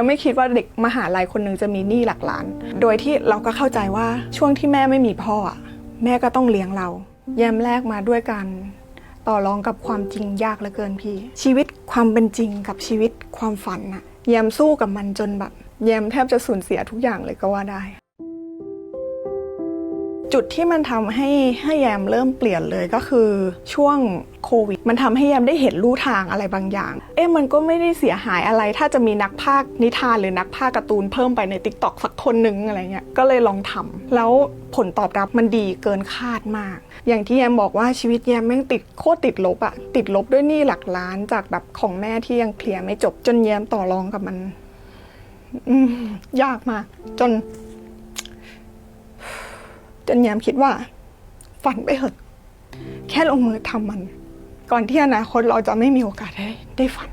ยังไม่คิดว่าเด็กมหาลัยคนหนึ่งจะมีหนี้หลักล้าน โดยที่เราก็เข้าใจว่าช่วงที่แม่ไม่มีพ่ออะแม่ก็ต้องเลี้ยงเราแยมแรกมาด้วยกันต่อรองกับความจริงยากเหลือเกินพี่ ชีวิตความเป็นจริงกับชีวิตความฝันอะแยมสู้กับมันจนแบบแยมแทบจะสูญเสียทุกอย่างเลยก็ว่าได้ จุดที่มันทำให้ให้แยมเริ่มเปลี่ยนเลยก็คือช่วงโควิด มันทำให้แยมได้เห็นลู่ทางอะไรบางอย่าง เอ๊ะมันก็ไม่ได้เสียหายอะไร ถ้าจะมีนักพากย์นิทานหรือนักพากย์การ์ตูนเพิ่มไปใน t ิ k t o k สักคนหนึ่งอะไรเงี้ยก็เลยลองทำแล้วผลตอบรับมันดีเกินคาดมาก อย่างที่แยมบอกว่าชีวิตแยมแม่งติดโคตรติดลบอะติดลบด้วยหนี้หลักล้านจากแบบของแม่ที่ยังเคลียร์ไม่จบจนแยมต่อรองกับมัน อืมยากมากจน จนแยมคิดว่า ฝันไปเถอะ แค่ลงมือทำมัน ก่อนที่อนาคตเราจะไม่มีโอกาสได้ได้ฝัน